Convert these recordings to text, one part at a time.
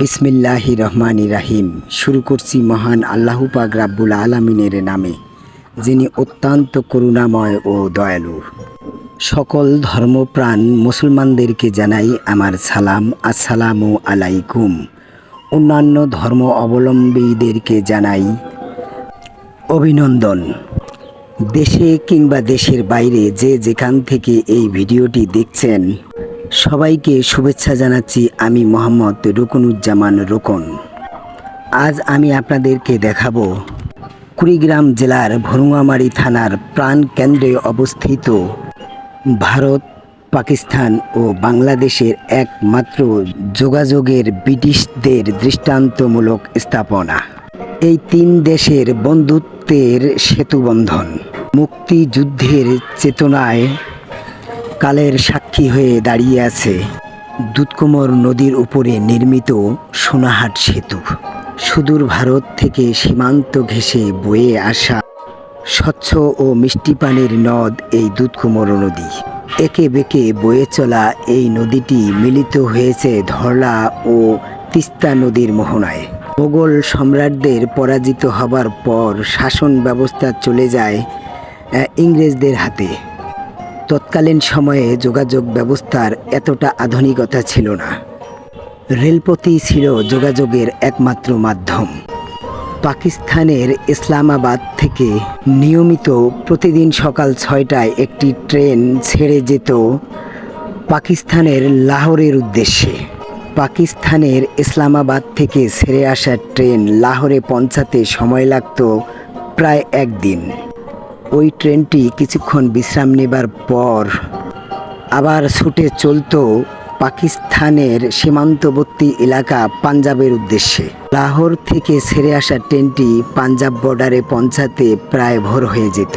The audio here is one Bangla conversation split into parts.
বিসমিল্লাহি রহমান রাহিম। শুরু করছি মহান আল্লাহু পাক রাব্বুল আলমিনের নামে, যিনি অত্যন্ত করুণাময় ও দয়ালু। সকল ধর্মপ্রাণ মুসলমানদেরকে জানাই আমার সালাম, আসসালামু আলাইকুম। অন্যান্য ধর্ম অবলম্বীদেরকে জানাই অভিনন্দন। দেশে কিংবা দেশের বাইরে যে যেখান থেকে এই ভিডিওটি দেখছেন সবাইকে শুভেচ্ছা জানাচ্ছি আমি মোহাম্মদ রুকনুজ্জামান রোকন। আজ আমি আপনাদেরকে দেখাবো কুড়িগ্রাম জেলার ভরুয়ামারি থানার প্রাণ কেন্দ্রে অবস্থিত ভারত, পাকিস্তান ও বাংলাদেশের একমাত্র যোগাযোগের ব্রিটিশদের দৃষ্টান্তমূলক স্থাপনা। এই তিন দেশের বন্ধুত্বের সেতুবন্ধন, মুক্তিযুদ্ধের চেতনায় কালের সাক্ষী হয়ে দাঁড়িয়ে আছে দুধকুমর নদীর উপরে নির্মিত সোনাহাট সেতু। সুদূর ভারত থেকে সীমান্ত ঘেঁষে বয়ে আসা স্বচ্ছ ও মিষ্টি পানির নদ এই দুধকুমর নদী। একে বেঁকে বয়ে চলা এই নদীটি মিলিত হয়েছে ধরলা ও তিস্তা নদীর মোহনায়। মোগল সম্রাটদের পরাজিত হবার পর শাসন ব্যবস্থা চলে যায় ইংরেজদের হাতে। তৎকালীন সময়ে যোগাযোগ ব্যবস্থার এতটা আধুনিকতা ছিল না। রেলপথই ছিল যোগাযোগের একমাত্র মাধ্যম। পাকিস্তানের ইসলামাবাদ থেকে নিয়মিত প্রতিদিন সকাল ছয়টায় একটি ট্রেন ছেড়ে যেত পাকিস্তানের লাহোরের উদ্দেশ্যে। পাকিস্তানের ইসলামাবাদ থেকে ছেড়ে আসা ট্রেন লাহোরে পৌঁছাতে সময় লাগত প্রায় একদিন। ওই ট্রেনটি কিছুক্ষণ বিশ্রাম নেবার পর আবার ছুটে চলতো পাকিস্তানের সীমান্তবর্তী এলাকা পাঞ্জাবের উদ্দেশ্যে। লাহোর থেকে ছেড়ে আসা ট্রেনটি পাঞ্জাব বর্ডারে পৌঁছাতে প্রায় ভোর হয়ে যেত।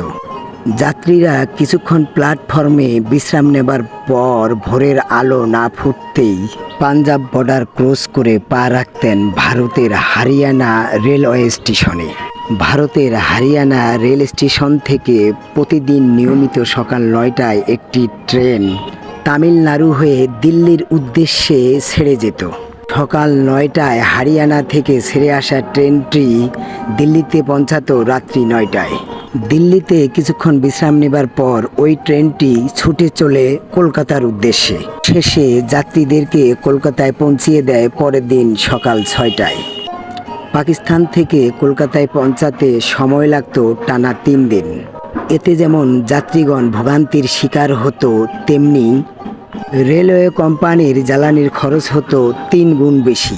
যাত্রীরা কিছুক্ষণ প্ল্যাটফর্মে বিশ্রাম নেবার পর ভোরের আলো না ফুটতেই পাঞ্জাব বর্ডার ক্রস করে পা রাখতেন ভারতের হারিয়ানা রেলওয়ে স্টেশনে। ভারতের হারিয়ানা রেল স্টেশন থেকে প্রতিদিন নিয়মিত সকাল নয়টায় একটি ট্রেন তামিলনাড়ু হয়ে দিল্লির উদ্দেশ্যে ছেড়ে যেত। সকাল নয়টায় হারিয়ানা থেকে ছেড়ে আসা ট্রেনটি দিল্লিতে পৌঁছাতো রাত্রি নয়টায়। দিল্লিতে কিছুক্ষণ বিশ্রাম নেবার পর ওই ট্রেনটি ছুটে চলে কলকাতার উদ্দেশ্যে। শেষে যাত্রীদেরকে কলকাতায় পৌঁছিয়ে দেয় পরের দিন সকাল ছয়টায়। পাকিস্তান থেকে কলকাতায় পৌঁছাতে সময় লাগতো টানা তিন দিন। এতে যেমন যাত্রীগণ ভোগান্তির শিকার হতো, তেমনি রেলওয়ে কোম্পানির জ্বালানির খরচ হতো তিন গুণ বেশি।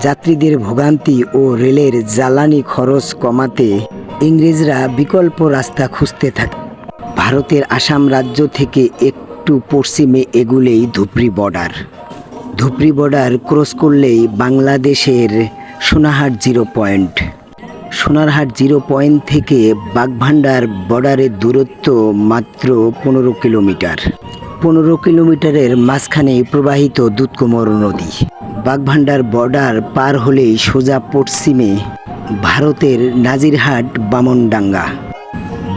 যাত্রীদের ভোগান্তি ও রেলের জ্বালানি খরচ কমাতে ইংরেজরা বিকল্প রাস্তা খুঁজতে থাকে। ভারতের আসাম রাজ্য থেকে একটু পশ্চিমে এগুলেই Dhubri border. Dhubri border cross করলেই বাংলাদেশের Sonahat zero point. Sonarhat zero point থেকে বাগভান্ডার বর্ডারের দূরত্ব মাত্র পনেরো কিলোমিটার। পনেরো কিলোমিটারের মাঝখানে প্রবাহিত দুধকুমর নদী। বাগভান্ডার বর্ডার পার হলেই সোজা পশ্চিমে ভারতের নাজিরহাট বামনডাঙ্গা।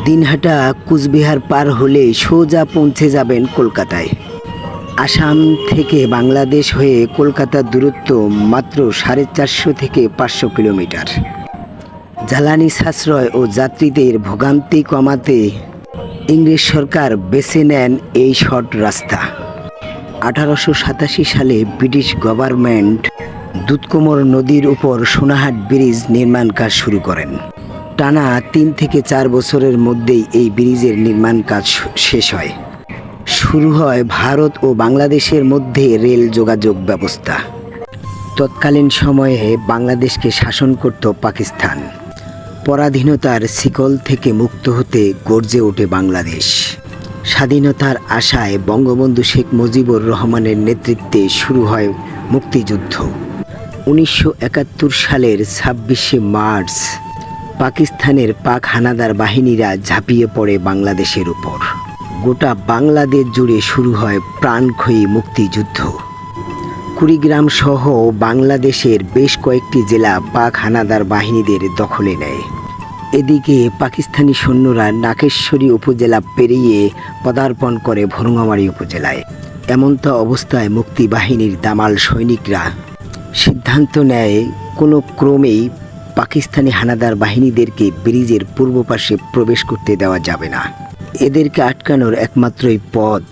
দিনহাটা, কুচবিহার পার হলে সোজা পৌঁছে যাবেন কলকাতায়। আসাম থেকে বাংলাদেশ হয়ে কলকাতার দূরত্ব মাত্র সাড়ে চারশো থেকে পাঁচশো কিলোমিটার। জ্বালানি সাশ্রয় ও যাত্রীদের ভোগান্তি কমাতে ইংরেজ সরকার বেছে নেন এই শর্ট রাস্তা। আঠারোশো সাতাশি সালে ব্রিটিশ গভর্নমেন্ট দুধকুমর নদীর উপর সোনাহাট ব্রিজ নির্মাণ কাজ শুরু করেন। টানা তিন থেকে চার বছরের মধ্যেই এই ব্রিজের নির্মাণ কাজ শেষ হয়। শুরু হয় ভারত ও বাংলাদেশের মধ্যে রেল যোগাযোগ ব্যবস্থা। তৎকালীন সময়ে বাংলাদেশকে শাসন করত পাকিস্তান। পরাধীনতার শিকল থেকে মুক্ত হতে গর্জে ওঠে বাংলাদেশ। স্বাধীনতার আশায় বঙ্গবন্ধু শেখ মুজিবুর রহমানের নেতৃত্বে শুরু হয় মুক্তিযুদ্ধ। উনিশশো একাত্তর সালের ছাব্বিশে মার্চ পাকিস্তানের পাক হানাদার বাহিনীরা ঝাঁপিয়ে পড়ে বাংলাদেশের উপর। গোটা বাংলাদেশ জুড়ে শুরু হয় প্রাণক্ষয়ী মুক্তিযুদ্ধ। কুড়িগ্রাম সহ বাংলাদেশের বেশ কয়েকটি জেলা পাক হানাদার বাহিনীদের দখলে নেয়। এদিকে পাকিস্তানি সৈন্যরা নাকেশ্বরী উপজেলা পেরিয়ে পদার্পণ করে ভরুঙ্গামারী উপজেলায়। এমনটা অবস্থায় মুক্তি বাহিনীর দামাল সৈনিকরা সিদ্ধান্ত নেয়, কোনো ক্রমেই পাকিস্তানি হানাদার বাহিনীদেরকে ব্রিজের পূর্ব পাশে প্রবেশ করতে দেওয়া যাবে না। এদেরকে আটকানোর একমাত্রই পথ।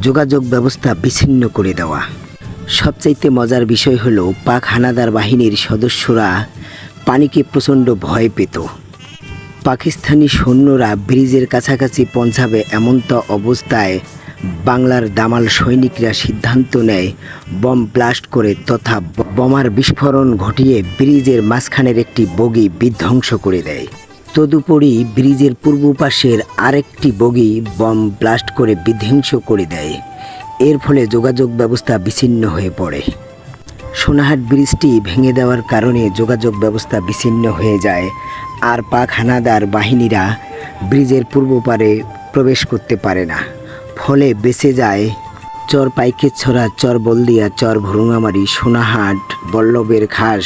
যোগাযোগ ব্যবস্থা বিচ্ছিন্ন করে দেওয়া। সবচাইতে মজার বিষয় হলো পাক হানাদার বাহিনীর সদস্যরা পানিকে প্রচণ্ড ভয় পেত। পাকিস্তানি সৈন্যরা ব্রিজের কাছাকাছি পৌঁছাবে এমনটা অবস্থায় বাংলার দামাল সৈনিকরা সিদ্ধান্ত নেয়, বম ব্লাস্ট করে তথা বোমার বিস্ফোরণ ঘটিয়ে ব্রিজের মাঝখানের একটি বগি বিধ্বংস করে দেয়। তদুপরি ব্রিজের পূর্ব পাশের আরেকটি বগি বম ব্লাস্ট করে বিধ্বংস করে দেয়। এর ফলে যোগাযোগ ব্যবস্থা বিচ্ছিন্ন হয়ে পড়ে। সোনাহাট ব্রিজটি ভেঙে দেওয়ার কারণে যোগাযোগ ব্যবস্থা বিচ্ছিন্ন হয়ে যায়। আর পাক হানাদার বাহিনীরা ব্রিজের পূর্ব পারে প্রবেশ করতে পারে না। ফলে বেঁচে যায় চর পাইকেছড়া চর বলদিয়া, চর ভরুঙামারি, সোনাহাট, বল্লভের ঘাস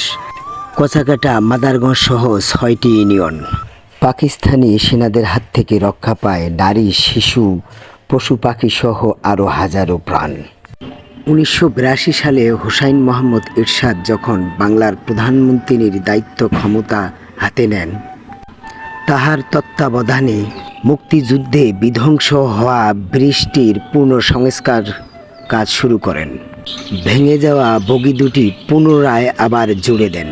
কচাকাটা, মাদারগঞ্জ সহ ছয়টি ইউনিয়ন। পাকিস্তানি সেনাদের হাত থেকে রক্ষা পায় নারী, শিশু, পশু পাখি সহ আরও হাজারো প্রাণ। উনিশশো বিরাশি সালে হুসাইন মোহাম্মদ ইরশাদ যখন বাংলার প্রধানমন্ত্রীর দায়িত্ব ক্ষমতা হাতে নেন, তাহার তত্ত্বাবধানে মুক্তিযুদ্ধে বিধ্বংস হওয়া বৃষ্টির পূর্ণ সংস্কার কাজ শুরু করেন। ভেঙে যাওয়া বগি দুটি পুনরায় আবার জুড়ে দেন।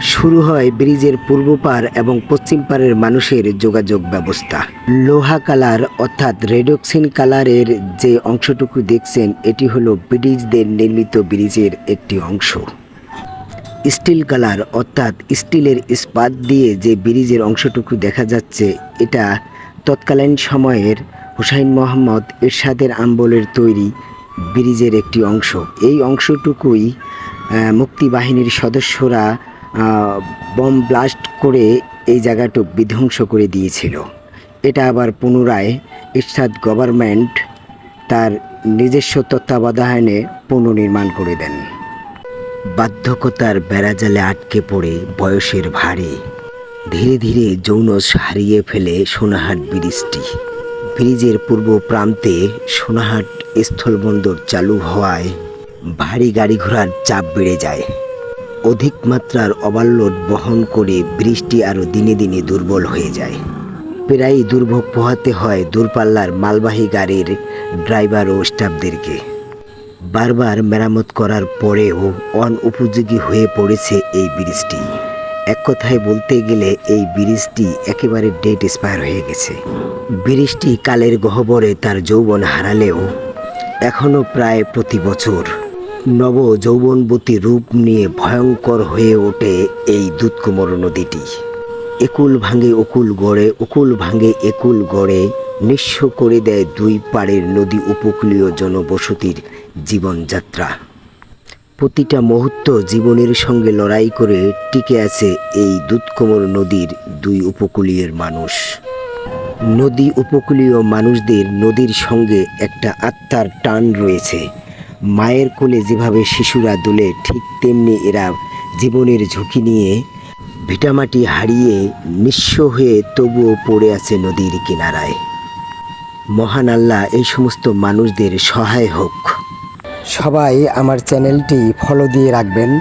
শুরু হয় ব্রিজের পূর্ব পার এবং পশ্চিম পারের মানুষের যোগাযোগ ব্যবস্থা। লোহা কালার অর্থাৎ রেডক্সিন কালারের যে অংশটুকু দেখছেন, এটি হলো ব্রিজদের নির্মিত ব্রিজের একটি অংশ। স্টিল কালার অর্থাৎ স্টিলের ইস্পাত দিয়ে যে ব্রিজের অংশটুকু দেখা যাচ্ছে, এটা তৎকালীন সময়ের হুসাইন মোহাম্মদ এরশাদের আম্বলের তৈরি ব্রিজের একটি অংশ। এই অংশটুকুই মুক্তিবাহিনীর সদস্যরা বম ব্লাস্ট করে এই জায়গাটুক বিধ্বংস করে দিয়েছিল। এটা আবার পুনরায় ইরশাদ গভর্নমেন্ট তার নিজস্ব তত্ত্বাবধানে পুনর্নির্মাণ করে দেন। বাধ্যকতার বেড়াজালে আটকে পড়ে বয়সের ভারে ধীরে ধীরে যৌনস হারিয়ে ফেলে সোনাহাট ব্রিজটি। ব্রিজের পূর্ব প্রান্তে সোনাহাট স্থলবন্দর চালু হওয়ায় ভারী গাড়ি ঘোড়ার চাপ বেড়ে যায়। অধিক মাত্রার ওভারলোড বহন করে বৃষ্টি আরও দিনে দিনে দুর্বল হয়ে যায়। প্রায়ই দুর্ভোগ পোহাতে হয় দূরপাল্লার মালবাহী গাড়ির ড্রাইভার ও স্টাফদেরকে। বারবার মেরামত করার পরেও অনুপযোগী হয়ে পড়েছে এই ব্রিজটি। এক কথায় বলতে গেলে এই ব্রিজটি একেবারে ডেট এক্সপায়ার হয়ে গেছে। ব্রিজটি কালের গহ্বরে তার যৌবন হারালেও এখনও প্রায় প্রতি বছর নব যৌবনবতী রূপ নিয়ে ভয়ঙ্কর হয়ে ওঠে এই দুধকুমর নদীটি। একুল ভাঙে উকুল গড়ে উকুল ভাঙে একুল গড়ে, নিঃস্ব করে দেয় দুই পাড়ের নদী উপকূলীয় জনবসতির জীবনযাত্রা। প্রতিটা মুহূর্ত জীবনের সঙ্গে লড়াই করে টিকে আছে এই দুধকমর নদীর দুই উপকূলীয়ের মানুষ। নদী উপকূলীয় মানুষদের নদীর সঙ্গে একটা আত্মার টান রয়েছে। মায়ের কোলে যেভাবে শিশুরা দোলে, ঠিক তেমনি এরা জীবনের ঝুঁকি নিয়ে ভিটামাটি হারিয়ে নিঃস্ব হয়ে তবুও পড়ে আছে নদীর কিনারায়। মহান আল্লাহ এই সমস্ত মানুষদের সহায় হোক। সবাই আমার চ্যানেলটি ফলো দিয়ে রাখবেন।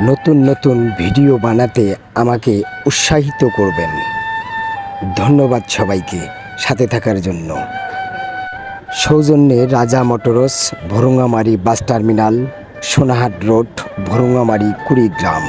নতুন নতুন ভিডিও বানাতে আমাকে উৎসাহিত করবেন। ধন্যবাদ সবাইকে সাথে থাকার জন্য। সৌজন্যে Raja motors Bhurungamari bus terminal Sonahat road Bhurungamari Kurigram.